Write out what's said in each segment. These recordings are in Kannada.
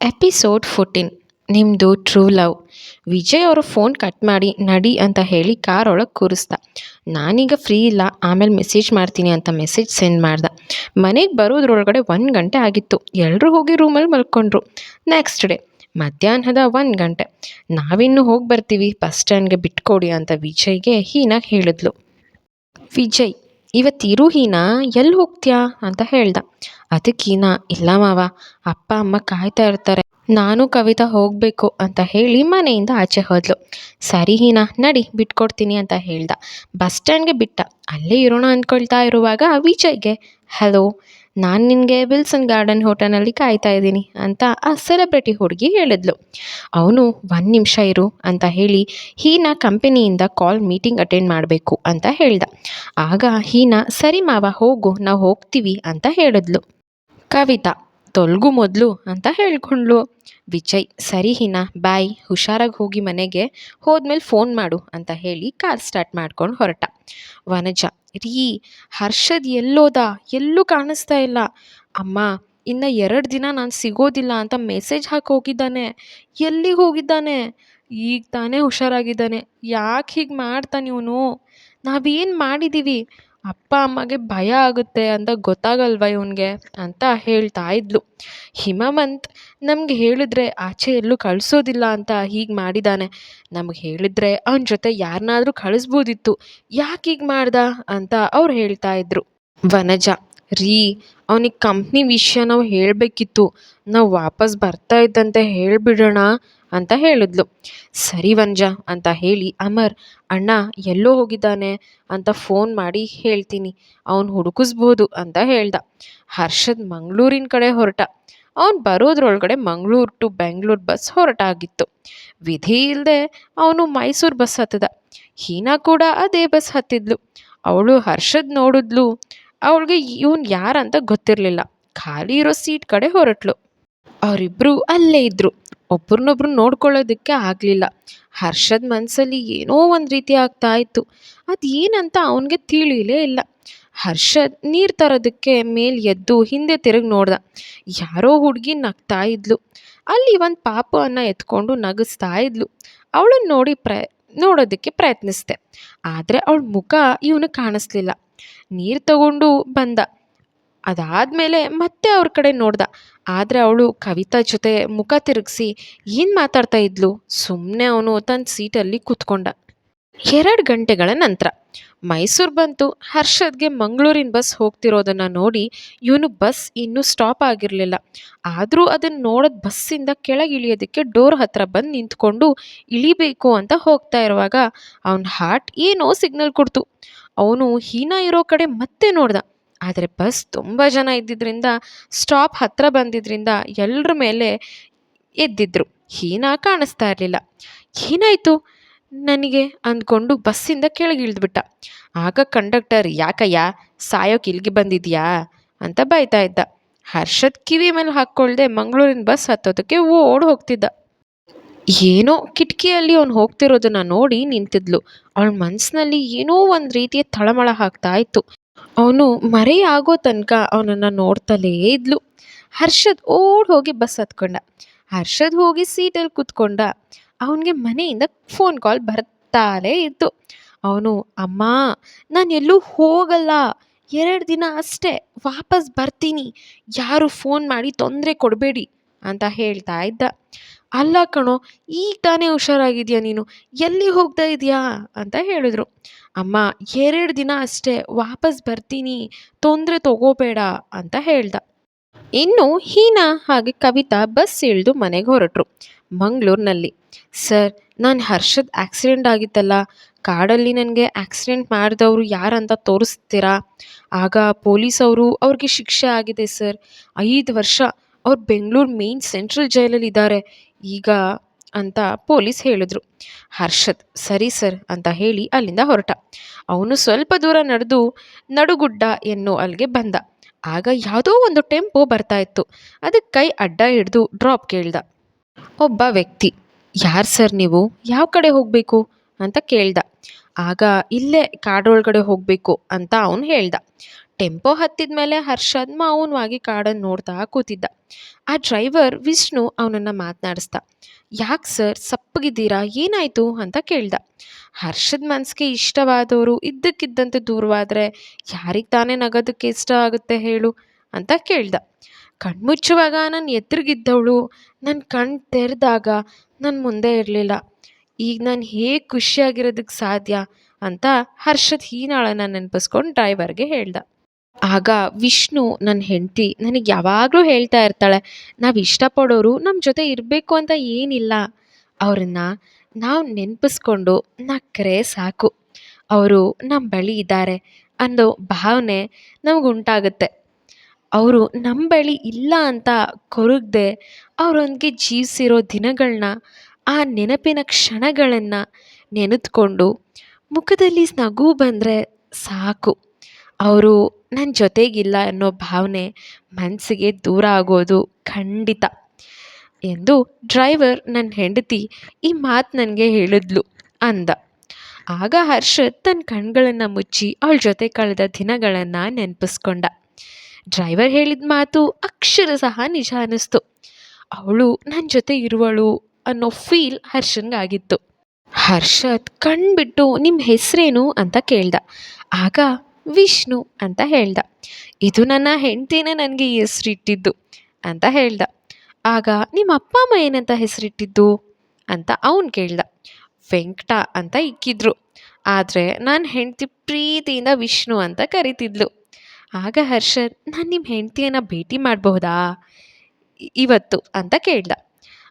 Episode fourteen. ನಿಮ್ಮದು ಟ್ರೂ ಲವ್. ವಿಜಯ್ ಅವರು ಫೋನ್ ಕಟ್ ಮಾಡಿ, ನಡಿ ಅಂತ ಹೇಳಿ ಕಾರ್ ಒಳಗೆ ಕೂರಿಸ್ದ. ನಾನೀಗ ಫ್ರೀ ಇಲ್ಲ, ಆಮೇಲೆ ಮೆಸೇಜ್ ಮಾಡ್ತೀನಿ ಅಂತ ಮೆಸೇಜ್ ಸೆಂಡ್ ಮಾಡ್ದೆ. ಮನೆಗೆ ಬರೋದ್ರೊಳಗಡೆ ಒಂದು ಗಂಟೆ ಆಗಿತ್ತು. ಎಲ್ಲರೂ ಹೋಗಿ ರೂಮಲ್ಲಿ ಮಲ್ಕೊಂಡ್ರು. ನೆಕ್ಸ್ಟ್ ಡೇ ಮಧ್ಯಾಹ್ನದ ಒಂದು ಗಂಟೆ. ನಾವಿನ್ನೂ ಹೋಗಿ ಬರ್ತೀವಿ ಬಸ್ ಸ್ಟ್ಯಾಂಡ್ಗೆ ಬಿಟ್ಕೊಡಿ ಅಂತ ವಿಜಯ್ಗೆ ಹೀನಾಗ ಹೇಳಿದ್ಲು. ವಿಜಯ್ ಇವತ್ತಿರು ಹೀನಾ ಎಲ್ಲಿ ಹೋಗ್ತೀಯಾ? ಅಂತ ಹೇಳ್ದ. ಅದಕ್ಕೆ ಹೀನಾ ಇಲ್ಲ ಮಾವ. ಅಪ್ಪ, ಅಮ್ಮ ಕಾಯ್ತಾ ಇರ್ತಾರೆ. ನಾನು ಕವಿತಾ ಹೋಗಬೇಕು ಅಂತ ಹೇಳಿ ಮನೆಯಿಂದ ಆಚೆ ಹೋದ್ಲು. ಸರಿ ಹೀನಾ, ನಡಿ, ಬಿಟ್ಕೊಡ್ತೀನಿ ಅಂತ ಹೇಳ್ದ. ಬಸ್ ಸ್ಟ್ಯಾಂಡ್ಗೆ ಬಿಟ್ಟ. ಅಲ್ಲೇ ಇರೋಣ ಅಂದ್ಕೊಳ್ತಾ ಇರುವಾಗ ವಿಜಯ್ಗೆ, ಹಲೋ, ನಾನು ನಿನಗೆ ವಿಲ್ಸನ್ ಗಾರ್ಡನ್ ಹೋಟೆಲಲ್ಲಿ ಕಾಯ್ತಾ ಇದ್ದೀನಿ ಅಂತ ಆ ಸೆಲೆಬ್ರಿಟಿ ಹುಡುಗಿ ಹೇಳಿದ್ಲು. ಅವನು ಒಂದು ನಿಮಿಷ ಇರು ಅಂತ ಹೇಳಿ ಹೀನಾ ಕಂಪೆನಿಯಿಂದ ಕಾಲ್ ಮೀಟಿಂಗ್ ಅಟೆಂಡ್ ಮಾಡಬೇಕು ಅಂತ ಹೇಳ್ದ. ಆಗ ಹೀನಾ, ಸರಿ ಮಾವ, ಹೋಗು, ನಾವು ಹೋಗ್ತೀವಿ ಅಂತ ಹೇಳಿದ್ಲು. ಕವಿತಾ, ತೊಲಗು ಮೊದಲು ಅಂತ ಹೇಳ್ಕೊಂಡ್ಲು. ವಿಜಯ್, ಸರಿ ಹಿನಾ, ಬಾಯ್, ಹುಷಾರಾಗಿ ಹೋಗಿ ಮನೆಗೆ, ಹೋದ್ಮೇಲೆ ಫೋನ್ ಮಾಡು ಅಂತ ಹೇಳಿ ಕಾರ್ ಸ್ಟಾರ್ಟ್ ಮಾಡ್ಕೊಂಡು ಹೊರಟ. ವನಜ, ರೀ, ಹರ್ಷದ್ ಎಲ್ಲೋದ? ಎಲ್ಲೂ ಕಾಣಿಸ್ತಾ ಇಲ್ಲ. ಅಮ್ಮ, ಇನ್ನು ಎರಡು ದಿನ ನಾನು ಸಿಗೋದಿಲ್ಲ ಅಂತ ಮೆಸೇಜ್ ಹಾಕಿ ಹೋಗಿದ್ದಾನೆ. ಎಲ್ಲಿಗೆ ಹೋಗಿದ್ದಾನೆ? ಈಗ ತಾನೇ ಹುಷಾರಾಗಿದ್ದಾನೆ. ಯಾಕೆ ಹೀಗೆ ಮಾಡ್ತಾನೆ ಇವನು? ನಾವೇನು ಮಾಡಿದ್ದೀವಿ ಅಪ್ಪ ಅಮ್ಮಗೆ ಭಯ ಆಗುತ್ತೆ ಅಂತ ಗೊತ್ತಾಗಲ್ವ ಇವನಿಗೆ ಅಂತ ಹೇಳ್ತಾ ಇದ್ಲು. ಹಿಮವಂತ್ ನಮ್ಗೆ ಹೇಳಿದ್ರೆ ಆಚೆ ಎಲ್ಲೂ ಕಳಿಸೋದಿಲ್ಲ ಅಂತ ಹೀಗೆ ಮಾಡಿದ್ದಾನೆ ನಮ್ಗೆ ಹೇಳಿದ್ರೆ ಅವನ ಜೊತೆ ಯಾರನ್ನಾದ್ರೂ ಕಳಿಸ್ಬೋದಿತ್ತು. ಯಾಕೆ ಹೀಗೆ ಮಾಡ್ದ ಅಂತ ಅವ್ರು ಹೇಳ್ತಾ ಇದ್ರು. ವನಜ, ರೀ, ಅವನಿಗೆ ಕಂಪ್ನಿ ವಿಷಯ ನಾವು ಹೇಳಬೇಕಿತ್ತು. ನಾವು ವಾಪಸ್ ಬರ್ತಾ ಇದ್ದಂತೆ ಹೇಳಿಬಿಡೋಣ. ಅಂತ ಹೇಳಿದ್ಲು. ಸರಿ ವಂಜ ಅಂತ ಹೇಳಿ ಅಮರ್, ಅಣ್ಣ, ಎಲ್ಲೋ ಹೋಗಿದ್ದಾನೆ ಅಂತ ಫೋನ್ ಮಾಡಿ ಹೇಳ್ತೀನಿ, ಅವನು ಹುಡುಕಿಸ್ಬೋದು ಅಂತ ಹೇಳ್ದ. ಹರ್ಷದ್ ಮಂಗಳೂರಿನ ಕಡೆ ಹೊರಟ. ಅವನು ಬರೋದ್ರೊಳಗಡೆ ಮಂಗಳೂರು ಟು ಬೆಂಗಳೂರು ಬಸ್ ಹೊರಟಾಗಿತ್ತು. ವಿಧಿ ಇಲ್ಲದೆ ಅವನು ಮೈಸೂರು ಬಸ್ ಹತ್ತದ ಹೀನಾ ಕೂಡ ಅದೇ ಬಸ್ ಹತ್ತಿದ್ಲು. ಅವಳು ಹರ್ಷದ್ ನೋಡಿದ್ಲು. ಅವಳಿಗೆ ಇವನು ಯಾರಂತ ಗೊತ್ತಿರಲಿಲ್ಲ. ಖಾಲಿ ಇರೋ ಸೀಟ್ ಕಡೆ ಹೊರಟ್ಲು. ಅವರಿಬ್ಬರು ಅಲ್ಲೇ ಇದ್ದರು ಒಬ್ರನ್ನೊಬ್ರು ನೋಡ್ಕೊಳ್ಳೋದಕ್ಕೆ ಆಗಲಿಲ್ಲ. ಹರ್ಷದ ಮನಸ್ಸಲ್ಲಿ ಏನೋ ಒಂದು ರೀತಿ ಆಗ್ತಾ ಇತ್ತು. ಅದು ಏನಂತ ಅವನಿಗೆ ತಿಳಿಲೇ ಇಲ್ಲ. ಹರ್ಷದ್ ನೀರು ತರೋದಕ್ಕೆ ಮೇಲೆ ಎದ್ದು ಹಿಂದೆ ತಿರುಗಿ ನೋಡ್ದ. ಯಾರೋ ಹುಡುಗಿ ನಗ್ತಾ ಇದ್ಲು. ಅಲ್ಲಿ ಒಂದು ಪಾಪವನ್ನು ಎತ್ಕೊಂಡು ನಗಿಸ್ತಾ ಇದ್ಲು. ಅವಳನ್ನ ನೋಡಿ ಪ್ರ, ನೋಡೋದಕ್ಕೆ ಪ್ರಯತ್ನಿಸಿದೆ. ಆದರೆ ಅವಳ ಮುಖ ಇವನು ಕಾಣಿಸ್ಲಿಲ್ಲ. ನೀರು ತಗೊಂಡು ಬಂದ. ಅದಾದಮೇಲೆ ಮತ್ತೆ ಅವ್ರ ಕಡೆ ನೋಡ್ದ. ಆದರೆ ಅವಳು ಕವಿತಾ ಜೊತೆ ಮುಖ ತಿರುಗಿಸಿ ಏನು ಮಾತಾಡ್ತಾ ಇದ್ಲು? ಸುಮ್ಮನೆ ಅವನು ತನ್ನ ಸೀಟಲ್ಲಿ ಕೂತ್ಕೊಂಡ. ಎರಡು ಗಂಟೆಗಳ ನಂತರ ಮೈಸೂರು ಬಂತು. ಹರ್ಷದ್ಗೆ ಮಂಗಳೂರಿನ ಬಸ್ ಹೋಗ್ತಿರೋದನ್ನು ನೋಡಿ ಇವನು ಬಸ್ ಇನ್ನೂ ಸ್ಟಾಪ್ ಆಗಿರಲಿಲ್ಲ. ಆದರೂ ಅದನ್ನು ನೋಡೋದು ಬಸ್ಸಿಂದ ಕೆಳಗೆ ಇಳಿಯೋದಕ್ಕೆ ಡೋರ್ ಹತ್ರ ಬಂದು ನಿಂತ್ಕೊಂಡು ಇಳಿಬೇಕು ಅಂತ ಹೋಗ್ತಾ ಇರುವಾಗ ಅವನ ಹಾರ್ಟ್ ಏನೋ ಸಿಗ್ನಲ್ ಕೊಡ್ತು. ಅವನು ಹೀನಾ ಇರೋ ಕಡೆ ಮತ್ತೆ ನೋಡ್ದ. ಆದರೆ ಬಸ್ ತುಂಬ ಜನ ಇದ್ದಿದ್ದರಿಂದ ಸ್ಟಾಪ್ ಹತ್ತಿರ ಬಂದಿದ್ದರಿಂದ ಎಲ್ಲರ ಮೇಲೆ ಎದ್ದಿದ್ರು. ಹೀನ ಕಾಣಿಸ್ತಾ ಇರಲಿಲ್ಲ. ಏನಾಯಿತು? ನನಗೆ ಅಂದ್ಕೊಂಡು ಬಸ್ಸಿಂದ ಕೆಳಗೆ ಇಳಿದ್ಬಿಟ್ಟ. ಆಗ ಕಂಡಕ್ಟರ್, ಯಾಕಯ್ಯ? ಸಾಯೋಕೆ ಇಲ್ಲಿಗೆ ಬಂದಿದ್ಯಾ? ಅಂತ ಬೈತಾ ಇದ್ದ. ಹರ್ಷದ್ ಕಿವಿ ಮೇಲೆ ಹಾಕ್ಕೊಳ್ದೆ ಮಂಗಳೂರಿನ ಬಸ್ ಹತ್ತೋದಕ್ಕೆ ಓಡ್ ಹೋಗ್ತಿದ್ದ. ಏನೋ ಕಿಟಕಿಯಲ್ಲಿ ಅವ್ನು ಹೋಗ್ತಿರೋದನ್ನ ನೋಡಿ ನಿಂತಿದ್ಲು. ಅವಳ ಮನಸ್ಸಿನಲ್ಲಿ ಏನೋ ಒಂದು ರೀತಿಯ ತಳಮಳ ಹಾಕ್ತಾ ಇತ್ತು. ಅವನು ಮರೆಯಾಗೋ ತನಕ ಅವನನ್ನು ನೋಡ್ತಲೇ ಇದ್ಲು. ಹರ್ಷದ್ ಓಡ್ ಹೋಗಿ ಬಸ್ ಹತ್ಕೊಂಡ. ಹರ್ಷದ್ ಹೋಗಿ ಸೀಟಲ್ಲಿ ಕೂತ್ಕೊಂಡ. ಅವನಿಗೆ ಮನೆಯಿಂದ ಫೋನ್ ಕಾಲ್ ಬರ್ತಾಲೇ ಇತ್ತು. ಅವನು, ಅಮ್ಮ, ನಾನು ಎಲ್ಲೂ ಹೋಗಲ್ಲ. ಎರಡು ದಿನ ಅಷ್ಟೇ ವಾಪಸ್ ಬರ್ತೀನಿ. ಯಾರು ಫೋನ್ ಮಾಡಿ ತೊಂದರೆ ಕೊಡಬೇಡಿ ಅಂತ ಹೇಳ್ತಾ ಇದ್ದ. ಅಲ್ಲ ಕಣೋ, ಈಗ ತಾನೇ ಹುಷಾರಾಗಿದೆಯಾ ನೀನು? ಎಲ್ಲಿ ಹೋಗ್ತಾ ಇದೆಯಾ? ಅಂತ ಹೇಳಿದ್ರು. ಅಮ್ಮ, ಎರಡು ದಿನ ಅಷ್ಟೇ, ವಾಪಸ್ ಬರ್ತೀನಿ, ತೊಂದರೆ ತಗೋಬೇಡ ಅಂತ ಹೇಳ್ದ. ಇನ್ನು ಹೀನಾ ಹಾಗೆ ಕವಿತಾ ಬಸ್ ಇಳಿದು ಮನೆಗೆ ಹೊರಟರು, ಮಂಗಳೂರಿನಲ್ಲಿ. ಸರ್, ನಾನು ಹರ್ಷದ ಆಕ್ಸಿಡೆಂಟ್ ಆಗಿತ್ತಲ್ಲ, ಕಾಡಲ್ಲಿ ನನಗೆ ಆಕ್ಸಿಡೆಂಟ್ ಮಾಡಿದವರು ಯಾರಂತ ತೋರಿಸ್ತೀರಾ? ಆಗ ಪೊಲೀಸವರು ಅವ್ರಿಗೆ ಶಿಕ್ಷೆ ಆಗಿದೆ ಸರ್, ಐದು ವರ್ಷ, ಅವ್ರು ಬೆಂಗಳೂರು ಮೇನ್ ಸೆಂಟ್ರಲ್ ಜೈಲಲ್ಲಿ ಇದ್ದಾರೆ, ಈಗ ಅಂತ ಪೊಲೀಸ್ ಹೇಳಿದ್ರು. ಹರ್ಷದ್, ಸರಿ ಸರ್ ಅಂತ ಹೇಳಿ ಅಲ್ಲಿಂದ ಹೊರಟ. ಅವನು ಸ್ವಲ್ಪ ದೂರ ನಡೆದು ನಡುಗುಡ್ಡ ಎನ್ನೋ ಅಲ್ಲಿಗೆ ಬಂದ. ಆಗ ಯಾವುದೋ ಒಂದು ಟೆಂಪೋ ಬರ್ತಾ ಇತ್ತು. ಅದಕ್ಕೆ ಕೈ ಅಡ್ಡ ಹಿಡಿದು ಡ್ರಾಪ್ ಕೇಳ್ದ. ಒಬ್ಬ ವ್ಯಕ್ತಿ, ಯಾರು ಸರ್ ನೀವು? ಯಾವ ಕಡೆ ಹೋಗಬೇಕು? ಅಂತ ಕೇಳ್ದ. ಆಗ, ಇಲ್ಲೇ ಕಾಡೊಳಗಡೆ ಹೋಗಬೇಕು ಅಂತ ಅವನು ಹೇಳ್ದ. ಟೆಂಪೋ ಹತ್ತಿದ ಮೇಲೆ ಹರ್ಷದ್ ಮೌನವಾಗಿ ಕಾಡನ್ನು ನೋಡ್ತಾ ಕೂತಿದ್ದ. ಆ ಡ್ರೈವರ್ ವಿಷ್ಣು ಅವನನ್ನು ಮಾತನಾಡಿಸ್ದ. ಯಾಕೆ ಸರ್, ಸಪ್ಪಗಿದ್ದೀರಾ, ಏನಾಯಿತು ಅಂತ ಕೇಳ್ದ. ಹರ್ಷದ ಮನಸ್ಸಿಗೆ ಇಷ್ಟವಾದವರು ಇದ್ದಕ್ಕಿದ್ದಂತೆ ದೂರವಾದರೆ ಯಾರಿಗೆ ತಾನೇ ನಗೋದಕ್ಕೆ ಇಷ್ಟ ಆಗುತ್ತೆ ಹೇಳು ಅಂತ ಕೇಳ್ದ. ಕಣ್ಮುಚ್ಚುವಾಗ ನಾನು ಎದುರಿಗಿದ್ದವಳು ನನ್ನ ಕಣ್ಣು ತೆರೆದಾಗ ನನ್ನ ಮುಂದೆ ಇರಲಿಲ್ಲ. ಈಗ ನಾನು ಹೇಗೆ ಖುಷಿಯಾಗಿರೋದಕ್ಕೆ ಸಾಧ್ಯ ಅಂತ ಹರ್ಷದ್ ಹೀನಾಳನ್ನು ನೆನಪಿಸ್ಕೊಂಡು ಡ್ರೈವರ್ಗೆ ಹೇಳ್ದ. ಆಗ ವಿಷ್ಣು ನನ್ನ ಹೆಂಡತಿ ನನಗೆ ಯಾವಾಗಲೂ ಹೇಳ್ತಾ ಇರ್ತಾಳೆ, ನಾವು ಇಷ್ಟಪಡೋರು ನಮ್ಮ ಜೊತೆ ಇರಬೇಕು ಅಂತ ಏನಿಲ್ಲ. ಅವ್ರನ್ನ ನಾವು ನೆನಪಿಸ್ಕೊಂಡು ನಕ್ಕರೆ ಸಾಕು. ಅವರು ನಮ್ಮ ಬಳಿ ಇದ್ದಾರೆ ಅನ್ನೋ ಭಾವನೆ ನಮಗುಂಟಾಗುತ್ತೆ. ಅವರು ನಮ್ಮ ಬಳಿ ಇಲ್ಲ ಅಂತ ಕೊರಗದೆ ಅವರೊಂದಿಗೆ ಜೀವಿಸಿರೋ ದಿನಗಳನ್ನ ಆ ನೆನಪಿನ ಕ್ಷಣಗಳನ್ನು ನೆನೆದುಕೊಂಡು ಮುಖದಲ್ಲಿ ನಗು ಬಂದರೆ ಸಾಕು. ಅವರು ನನ್ನ ಜೊತೆಗಿಲ್ಲ ಅನ್ನೋ ಭಾವನೆ ಮನಸ್ಸಿಗೆ ದೂರ ಆಗೋದು ಖಂಡಿತ ಎಂದು ಡ್ರೈವರ್ ನನ್ನ ಹೆಂಡತಿ ಈ ಮಾತು ನನಗೆ ಹೇಳಿದ್ಲು ಅಂದ. ಆಗ ಹರ್ಷ ತನ್ನ ಕಣ್ಗಳನ್ನು ಮುಚ್ಚಿ ಅವಳ ಜೊತೆ ಕಳೆದ ದಿನಗಳನ್ನು ನೆನಪಿಸ್ಕೊಂಡ. ಡ್ರೈವರ್ ಹೇಳಿದ ಮಾತು ಅಕ್ಷರ ಸಹ ನಿಜ ಅನ್ನಿಸ್ತು. ಅವಳು ನನ್ನ ಜೊತೆ ಇರುವಳು ಅನ್ನೋ ಫೀಲ್ ಹರ್ಷನ್ಗಾಗಿತ್ತು. ಹರ್ಷತ್ ಕಣ್ಬಿಟ್ಟು ನಿಮ್ಮ ಹೆಸರೇನು ಅಂತ ಕೇಳ್ದ. ಆಗ ವಿಷ್ಣು ಅಂತ ಹೇಳ್ದ. ಇದು ನನ್ನ ಹೆಂಡ್ತಿನೇ ನನಗೆ ಹೆಸರಿಟ್ಟಿದ್ದು ಅಂತ ಹೇಳ್ದ. ಆಗ ನಿಮ್ಮ ಅಪ್ಪ ಅಮ್ಮ ಏನಂತ ಹೆಸರಿಟ್ಟಿದ್ದು ಅಂತ ಅವನು ಕೇಳ್ದ. ವೆಂಕಟ ಅಂತ ಇಕ್ಕಿದ್ರು. ಆದರೆ ನನ್ನ ಹೆಂಡತಿ ಪ್ರೀತಿಯಿಂದ ವಿಷ್ಣು ಅಂತ ಕರಿತಿದ್ಲು. ಆಗ ಹರ್ಷದ್, ನಾನು ನಿಮ್ಮ ಹೆಂಡತಿಯನ್ನು ಭೇಟಿ ಮಾಡಬಹುದಾ? ಇವತ್ತು ಅಂತ ಕೇಳ್ದ.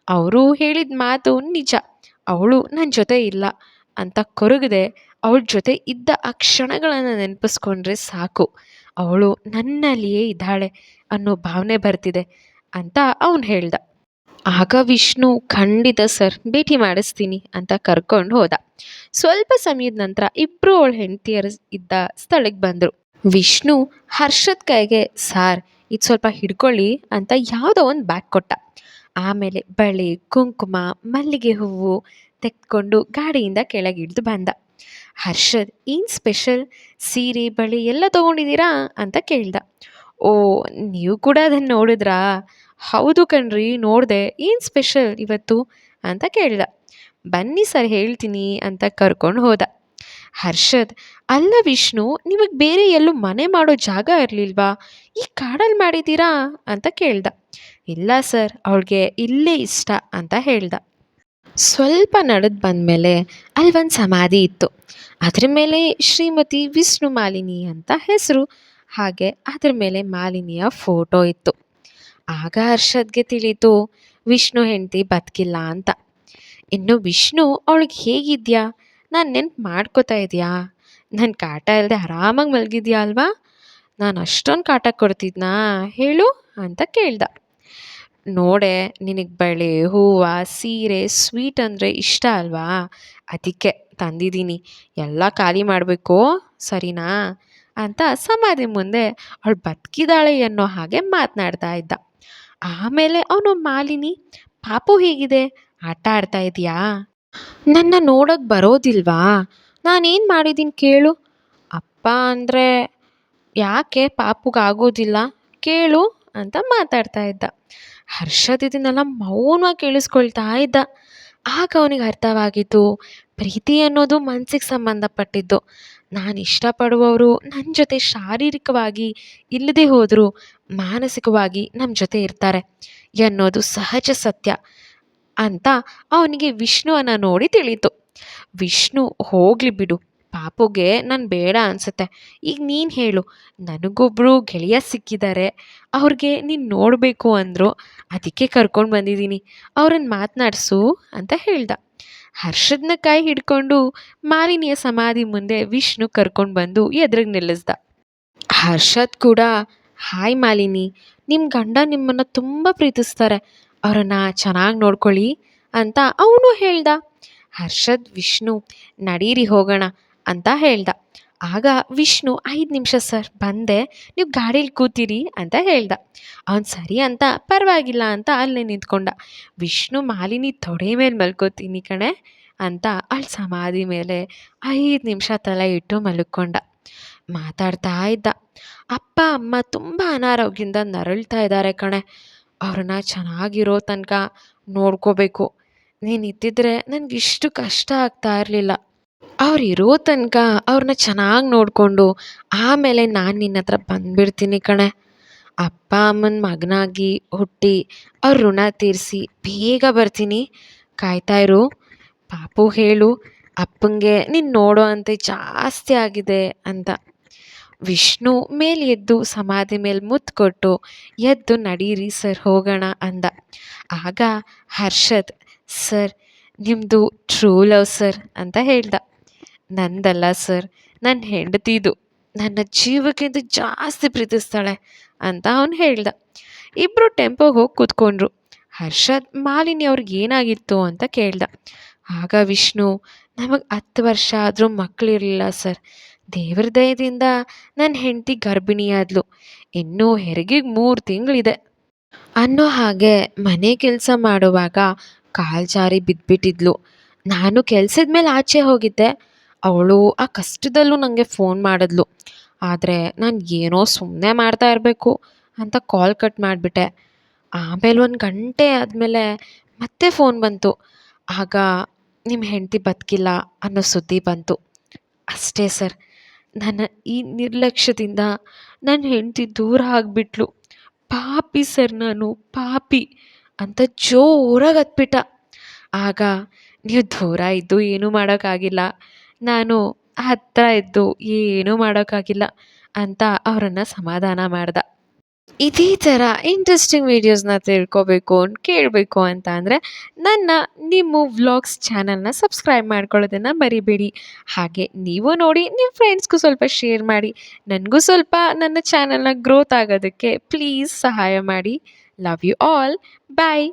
ಅವರು ಹೇಳಿದ ಮಾತು ನಿಜ. ಅವಳು ನನ್ನ ಜೊತೆ ಇಲ್ಲ ಅಂತ ಕೊರಗದೆ ಅವಳ ಜೊತೆ ಇದ್ದ ಆ ಕ್ಷಣಗಳನ್ನು ನೆನಪಿಸ್ಕೊಂಡ್ರೆ ಸಾಕು. ಅವಳು ನನ್ನಲ್ಲಿಯೇ ಇದ್ದಾಳೆ ಅನ್ನೋ ಭಾವನೆ ಬರ್ತಿದೆ ಅಂತ ಅವನು ಹೇಳ್ದ. ಆಗ ವಿಷ್ಣು, ಖಂಡಿತ ಸರ್, ಭೇಟಿ ಮಾಡಿಸ್ತೀನಿ ಅಂತ ಕರ್ಕೊಂಡು ಹೋದ. ಸ್ವಲ್ಪ ಸಮಯದ ನಂತರ ಇಬ್ಬರು ಅವಳ ಹೆಂಡತಿಯರು ಇದ್ದ ಸ್ಥಳಕ್ಕೆ ಬಂದರು. ವಿಷ್ಣು, ಹರ್ಷದ ಕೈಗೆ, ಸಾರ್, ಇದು ಸ್ವಲ್ಪ ಹಿಡ್ಕೊಳ್ಳಿ ಅಂತ ಯಾವುದೋ ಒಂದು ಬ್ಯಾಗ್ ಕೊಟ್ಟ. ಆಮೇಲೆ ಬಳೆ, ಕುಂಕುಮ, ಮಲ್ಲಿಗೆ ಹೂವು ತೆಕ್ಕೊಂಡು ಗಾಡಿಯಿಂದ ಕೆಳಗಿಳಿದು ಬಂದ. ಹರ್ಷದ್ ಏನು ಸ್ಪೆಷಲ್? ಸೀರೆ, ಬಳೆ ಎಲ್ಲ ತೊಗೊಂಡಿದ್ದೀರಾ? ಅಂತ ಕೇಳ್ದ. ಓ, ನೀವು ಕೂಡ ಅದನ್ನು ನೋಡಿದ್ರಾ? ಹೌದು ಕಣ್ರಿ, ನೋಡಿದೆ. ಏನು ಸ್ಪೆಷಲ್ ಇವತ್ತು? ಅಂತ ಕೇಳ್ದ. ಬನ್ನಿ ಸರ್, ಹೇಳ್ತೀನಿ ಅಂತ ಕರ್ಕೊಂಡು ಹೋದ. ಹರ್ಷದ್, ಅಲ್ಲ ವಿಷ್ಣು, ನಿಮಗೆ ಬೇರೆ ಎಲ್ಲೂ ಮನೆ ಮಾಡೋ ಜಾಗ ಇರಲಿಲ್ವಾ? ಈ ಕಾಡಲ್ಲಿ ಮಾಡಿದ್ದೀರಾ? ಅಂತ ಕೇಳ್ದ. ಇಲ್ಲ ಸರ್, ಅವಳಿಗೆ ಇಲ್ಲೇ ಇಷ್ಟ ಅಂತ ಹೇಳ್ದ. ಸ್ವಲ್ಪ ನಡೆದು ಬಂದಮೇಲೆ ಅಲ್ಲಿ ಒಂದು ಸಮಾಧಿ ಇತ್ತು. ಅದ್ರ ಮೇಲೆ ಶ್ರೀಮತಿ ವಿಷ್ಣು ಮಾಲಿನಿ ಅಂತ ಹೆಸರು. ಹಾಗೆ ಅದ್ರ ಮೇಲೆ ಮಾಲಿನಿಯ ಫೋಟೋ ಇತ್ತು. ಆಗ ಹರ್ಷದ್ಗೆ ತಿಳಿತು, ವಿಷ್ಣು ಹೆಂಡತಿ ಬದುಕಿಲ್ಲ ಅಂತ. ಇನ್ನು ವಿಷ್ಣು ಅವಳಿಗೆ ಹೇಗಿದ್ಯಾ? ನಾನು ನೆನ್ಪು ಮಾಡ್ಕೋತಾ ಇದೆಯಾ? ನನ್ನ ಕಾಟ ಇಲ್ಲದೆ ಆರಾಮಾಗಿ ಮಲಗಿದ್ಯಾ ಅಲ್ವಾ? ನಾನು ಅಷ್ಟೊಂದು ಕಾಟ ಕೊಡ್ತಿದ್ನಾ? ಹೇಳು ಅಂತ ಕೇಳ್ದ. ನೋಡೆ, ನಿನಗೆ ಬಳೆ, ಹೂವು, ಸೀರೆ, ಸ್ವೀಟ್ ಅಂದರೆ ಇಷ್ಟ ಅಲ್ವಾ? ಅದಕ್ಕೆ ತಂದಿದ್ದೀನಿ. ಎಲ್ಲ ಖಾಲಿ ಮಾಡಬೇಕು, ಸರಿನಾ? ಅಂತ ಸಮಾಧಿ ಮುಂದೆ ಅವಳು ಬದುಕಿದಾಳೆ ಅನ್ನೋ ಹಾಗೆ ಮಾತನಾಡ್ತಾ ಇದ್ದ. ಆಮೇಲೆ ಅವನು ಮಾಲಿನಿ, ಪಾಪು ಹೇಗಿದೆ, ಆಟ ಆಡ್ತಾ ಇದೆಯಾ? ನನ್ನ ನೋಡೋಕೆ ಬರೋದಿಲ್ವಾ? ನಾನೇನು ಮಾಡಿದ್ದೀನಿ ಕೇಳು. ಅಪ್ಪ ಅಂದರೆ ಯಾಕೆ ಪಾಪುಗಾಗೋದಿಲ್ಲ ಕೇಳು, ಅಂತ ಮಾತಾಡ್ತಾ ಇದ್ದ. ಹರ್ಷದ್ ಮೌನವಾಗಿ ಕೇಳಿಸ್ಕೊಳ್ತಾ ಇದ್ದ. ಆಗ ಅವನಿಗೆ ಅರ್ಥವಾಗಿತ್ತು ಪ್ರೀತಿ ಅನ್ನೋದು ಮನಸ್ಸಿಗೆ ಸಂಬಂಧಪಟ್ಟಿದ್ದು. ನಾನು ಇಷ್ಟಪಡುವವರು ನನ್ನ ಜೊತೆ ಶಾರೀರಿಕವಾಗಿ ಇಲ್ಲದೆ ಹೋದರೂ, ಮಾನಸಿಕವಾಗಿ ನಮ್ಮ ಜೊತೆ ಇರ್ತಾರೆ ಎನ್ನೋದು ಸಹಜ ಸತ್ಯ ಅಂತ ಅವನಿಗೆ ವಿಷ್ಣುವನ್ನು ನೋಡಿ ತಿಳಿಯಿತು. ವಿಷ್ಣು, ಹೋಗಲಿ ಬಿಡು. ಪಾಪುಗೆ ನಾನು ಬೇಡ ಅನಿಸುತ್ತೆ. ಈಗ ನೀನು ಹೇಳು ನನಗೊಬ್ಬರು ಗೆಳೆಯ ಸಿಕ್ಕಿದ್ದಾರೆ ಅವ್ರಿಗೆ ನೀನು ನೋಡಬೇಕು ಅಂದರು, ಅದಕ್ಕೆ ಕರ್ಕೊಂಡು ಬಂದಿದ್ದೀನಿ ಅವ್ರನ್ನ ಮಾತನಾಡಿಸು ಅಂತ ಹೇಳ್ದ. ಹರ್ಷದ್ನ ಕೈ ಹಿಡ್ಕೊಂಡು ಮಾಲಿನಿಯ ಸಮಾಧಿ ಮುಂದೆ ವಿಷ್ಣು ಕರ್ಕೊಂಡು ಬಂದು ಎದುರಿಗೆ ನಿಲ್ಲಿಸ್ದ. ಹರ್ಷದ್ ಕೂಡ, ಹಾಯ್ ಮಾಲಿನಿ ನಿಮ್ಮ ಗಂಡ ನಿಮ್ಮನ್ನು ತುಂಬ ಪ್ರೀತಿಸ್ತಾರೆ, ಅವರನ್ನು ಚೆನ್ನಾಗಿ ನೋಡ್ಕೊಳ್ಳಿ ಅಂತ ಅವನು ಹೇಳ್ದ. ಹರ್ಷದ್, ವಿಷ್ಣು, ನಡೀರಿ ಹೋಗೋಣ ಅಂತ ಹೇಳ್ದ. ಆಗ ವಿಷ್ಣು, ಐದು ನಿಮಿಷ ಸರ್, ಬಂದೆ. ನೀವು ಗಾಡೀಲಿ ಕೂತಿರಿ ಅಂತ ಹೇಳ್ದ. ಅವನು ಸರಿ ಅಂತ, ಪರವಾಗಿಲ್ಲ ಅಂತ ಅಲ್ಲೇ ನಿಂತ್ಕೊಂಡ. ವಿಷ್ಣು, ಮಾಲಿನಿ ತೊಡೆ ಮೇಲೆ ಮಲ್ಕೋತೀನಿ ಕಣೆ ಅಂತ ಅಳ್ ಸಮಾಧಿ ಮೇಲೆ ಐದು ನಿಮಿಷ ತಲೆ ಇಟ್ಟು ಮಲ್ಕೊಂಡ. ಮಾತಾಡ್ತಾ ಇದ್ದ. ಅಪ್ಪ, ಅಮ್ಮ ತುಂಬ ಅನಾರೋಗ್ಯದಿಂದ ನರಳ್ತಾ ಇದ್ದಾರೆ ಕಣೆ. ಅವ್ರನ್ನ ಚೆನ್ನಾಗಿರೋ ತನಕ ನೋಡ್ಕೋಬೇಕು. ನೀನು ಇದ್ದಿದ್ರೆ ನನಗೆ ಇಷ್ಟು ಕಷ್ಟ ಆಗ್ತಾ ಇರಲಿಲ್ಲ. ಅವ್ರು ಇರೋ ತನಕ ಅವ್ರನ್ನ ಚೆನ್ನಾಗಿ ನೋಡಿಕೊಂಡು ಆಮೇಲೆ ನಾನು ನಿನ್ನ ಹತ್ರ ಬಂದುಬಿಡ್ತೀನಿ ಕಣೆ. ಅಪ್ಪ ಅಮ್ಮನ ಮಗನಾಗಿ ಹುಟ್ಟಿ ಅವ್ರ ಋಣ ತೀರಿಸಿ ಬೇಗ ಬರ್ತೀನಿ. ಕಾಯ್ತಾ ಇರು. ಪಾಪು ಹೇಳು, ಅಪ್ಪಂಗೆ ನೀನು ನೋಡೋ ಅಂತೆ ಜಾಸ್ತಿ ಆಗಿದೆ ಅಂತ. ವಿಷ್ಣು ಮೇಲೆ ಎದ್ದು ಸಮಾಧಿ ಮೇಲೆ ಮುತ್ತು ಕೊಟ್ಟು ಎದ್ದು ನಡೀರಿ ಸರ್ ಹೋಗೋಣ ಅಂದ. ಆಗ ಹರ್ಷದ್, ಸರ್ ನಿಮ್ಮದು ಟ್ರೂ ಲವ್ ಸರ್ ಅಂತ ಹೇಳ್ದ. ನಂದಲ್ಲ ಸರ್ ನನ್ನ ಹೆಂಡತಿದು. ನನ್ನ ಜೀವಕ್ಕಿಂತ ಜಾಸ್ತಿ ಪ್ರೀತಿಸ್ತಾಳೆ ಅಂತ ಅವನು ಹೇಳ್ದ. ಇಬ್ಬರು ಟೆಂಪೋಗೆ ಹೋಗಿ ಕೂತ್ಕೊಂಡ್ರು. ಹರ್ಷದ್ ಮಾಲಿನಿ ಅವ್ರಿಗೆ ಏನಾಗಿತ್ತು ಅಂತ ಕೇಳ್ದ. ಆಗ ವಿಷ್ಣು, ನಮಗೆ ಹತ್ತು ವರ್ಷ ಆದರೂ ಮಕ್ಕಳಿರಲಿಲ್ಲ ಸರ್. ದೇವ್ರ ದಯದಿಂದ ನನ್ನ ಹೆಂಡತಿ ಗರ್ಭಿಣಿಯಾದ್ಲು. ಇನ್ನೂ ಹೆರಿಗೆಗೆ ಮೂರು ತಿಂಗಳಿದೆ. ಅನ್ನೋ ಹಾಗೆ ಮನೆ ಕೆಲಸ ಮಾಡುವಾಗ ಕಾಲು ಜಾರಿ ಬಿದ್ದುಬಿಟ್ಟಿದ್ಲು ನಾನು ಕೆಲಸದ ಮೇಲೆ ಆಚೆ ಹೋಗಿದ್ದೆ. ಅವಳು ಆ ಕಷ್ಟದಲ್ಲೂ ನನಗೆ ಫೋನ್ ಮಾಡಿದ್ಲು. ಆದರೆ ನಾನು ಏನೋ ಸುಮ್ಮನೆ ಮಾಡ್ತಾ ಇರಬೇಕು ಅಂತ ಕಾಲ್ ಕಟ್ ಮಾಡಿಬಿಟ್ಟೆ. ಆಮೇಲೆ ಒಂದು ಗಂಟೆ ಆದಮೇಲೆ ಮತ್ತೆ ಫೋನ್ ಬಂತು. ಆಗ ನಿಮ್ಮ ಹೆಂಡತಿ ಬದುಕಿಲ್ಲ ಅನ್ನೋ ಸುದ್ದಿ ಬಂತು. ಅಷ್ಟೇ ಸರ್. ನನ್ನ ಈ ನಿರ್ಲಕ್ಷ್ಯದಿಂದ ನನ್ನ ಹೆಂಡತಿ ದೂರ ಆಗಿಬಿಟ್ಲು. ಪಾಪಿ ಸರ್ ನಾನು, ಪಾಪಿ ಅಂತ ಜೋರಾಗಿ ಹತ್ಬಿಟ್ಟ. ಆಗ ನೀವು ದೂರ ಇದ್ದು ಏನೂ ಮಾಡೋಕ್ಕಾಗಿಲ್ಲ ನಾನು ಹತ್ತಿರ ಇದ್ದು ಏನೂ ಮಾಡೋಕ್ಕಾಗಿಲ್ಲ ಅಂತ ಅವರನ್ನು ಸಮಾಧಾನ ಮಾಡ್ದೆ. ಇದೇ ಥರ ಇಂಟ್ರೆಸ್ಟಿಂಗ್ ವೀಡಿಯೋಸ್ನ ತಿಳ್ಕೊಬೇಕು ಕೇಳಬೇಕು ಅಂತ ಅಂದರೆ ನನ್ನ ನಿಮ್ಮ ವ್ಲಾಗ್ಸ್ ಚಾನಲ್ನ ಸಬ್ಸ್ಕ್ರೈಬ್ ಮಾಡ್ಕೊಳ್ಳೋದನ್ನು ಮರಿಬೇಡಿ. ಹಾಗೆ ನೀವು ನೋಡಿ ನಿಮ್ಮ ಫ್ರೆಂಡ್ಸ್ಗೂ ಸ್ವಲ್ಪ ಶೇರ್ ಮಾಡಿ, ನನಗೂ ಸ್ವಲ್ಪ ನನ್ನ ಚಾನಲ್ನ ಗ್ರೋತ್ ಆಗೋದಕ್ಕೆ ಪ್ಲೀಸ್ ಸಹಾಯ ಮಾಡಿ. Love you all bye